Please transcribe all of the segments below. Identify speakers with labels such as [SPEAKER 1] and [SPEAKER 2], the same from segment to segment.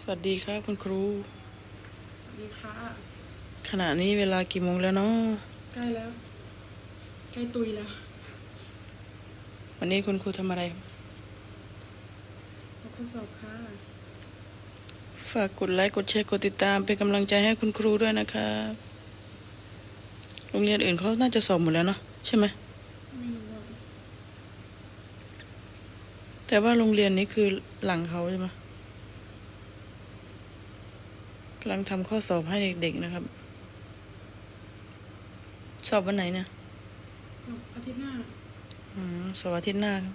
[SPEAKER 1] สวัสดีครับคุณครู
[SPEAKER 2] สวัสดีค่ะ
[SPEAKER 1] ขณะนี้เวลากี่โมงแล้วเนาะ
[SPEAKER 2] ใกล้แล้ว ใกล้ตุยแล้ว
[SPEAKER 1] วันนี้คุณครูทำอะไร
[SPEAKER 2] มาข้อสอบค่ะ
[SPEAKER 1] ฝากกดไลค์กดแชร์กดติดตามเป็นกำลังใจให้คุณครูด้วยนะครับโรงเรียนอื่นเขาน่าจะสอบหมดแล้วเนาะใช่ไหม
[SPEAKER 2] ไม่รู้ว่า
[SPEAKER 1] แต่ว่าโรงเรียนนี้คือหลังเขาใช่ไหมกำลังทำข้อสอบให้เด็กๆนะครับ สอบวันไหนเนี่ย
[SPEAKER 2] สอบอาทิตย์หน้า
[SPEAKER 1] อืมสอบอาทิตย์หน้าครับ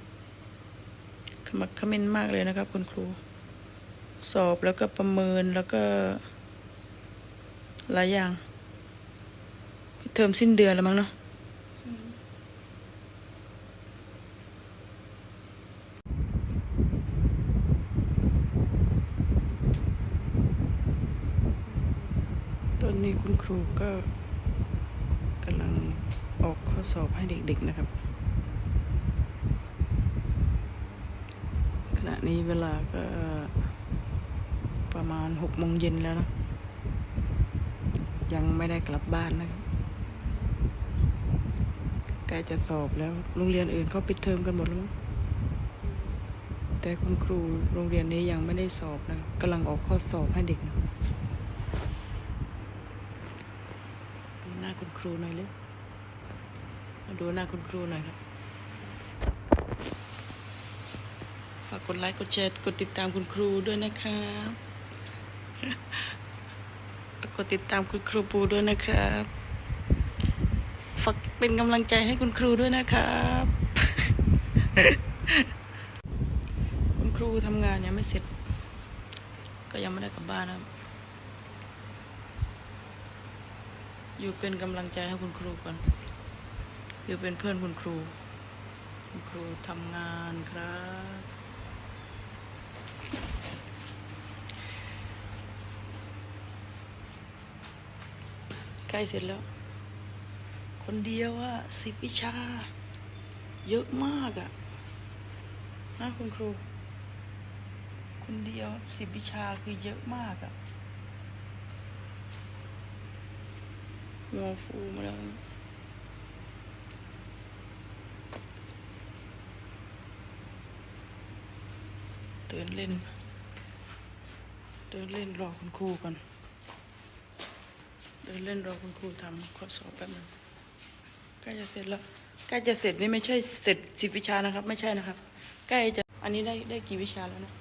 [SPEAKER 1] ขมักเขม้นมากเลยนะครับ คุณครู สอบแล้วก็ประเมินแล้วก็ หลายอย่างปิดเทอมสิ้นเดือนแล้วมั้งเนาะ
[SPEAKER 2] ใช่
[SPEAKER 1] ตอ นนี้คุณครูก็กำลังออกข้อสอบให้เด็กๆนะครับ ขณะนี้เวลาก็ประมาณหกโมงเย็นแล้วนะ ยังไม่ได้กลับบ้านนะครับใกล้จะสอบแล้ว โรงเรียนอื่นเขาปิดเทอมกันหมดแล้วมั้งแต่คุณครูโรงเรียนนี้ยังไม่ได้สอบนะกำลังออกข้อสอบให้เด็กนะ ดูหน้าคุณครูหน่อยเลยมาดูหน้าคุณครูหน่อยครับ ฝากกดไลค์ กดแชร์ กดติดตามคุณครูด้วยนะครับกดติดตามคุณครูปูด้วยนะครับ ฝากเป็นกำลังใจให้คุณครูด้วยนะครับ คุณครูทำงานยังไม่เสร็จ ก็ยังไม่ได้กลับบ้านนะครับ อยู่เป็นกำลังใจให้คุณครูก่อน อยู่เป็นเพื่อนคุณครู คุณครูทำงานครับ ใกล้เสร็จแล้ว คนเดียวอะสิบวิชา เยอะมากอะนะคุณครู คนเดียวสิบวิชาคือเยอะมากอะ หัวฟูมาแล้วเดินเล่น เดินเล่นรอคุณครูก่อน เดินเล่นรอคุณครูทำข้อสอบแป๊บนึงใกล้จะเสร็จแล้วใกล้จะเสร็จนี่ไม่ใช่เสร็จสิบวิชานะครับ ไม่ใช่นะครับ ใกล้จะอันนี้ได้ได้กี่วิชาแล้วนะ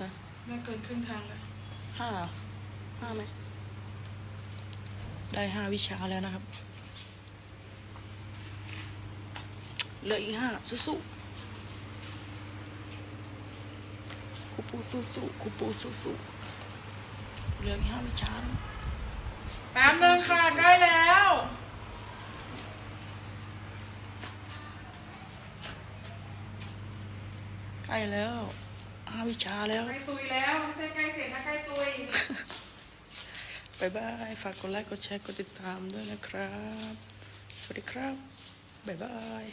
[SPEAKER 1] ฮะ
[SPEAKER 2] ได้เกินครึ่งทางแล้ว
[SPEAKER 1] ห้าเหรอห้าไหม ได้ห้าวิชาแล้วนะครับ เหลืออีกห้าสู้ๆครูปูสู้ๆครูปูสู้ๆเหลืออีกห้าวิชาแล้ว
[SPEAKER 2] แป๊บนึงค่ะใกล้แล้ว
[SPEAKER 1] ใกล้แล้วห้าวิชาแล้ว
[SPEAKER 2] ใกล้ตุยแล้วไม่ใช่ใกล้เสร็จนะใกล้ตุย
[SPEAKER 1] บายบาย ฝากกดไลค์ กดแชร์ กดติดตามด้วยนะครับ สวัสดีครับบายบาย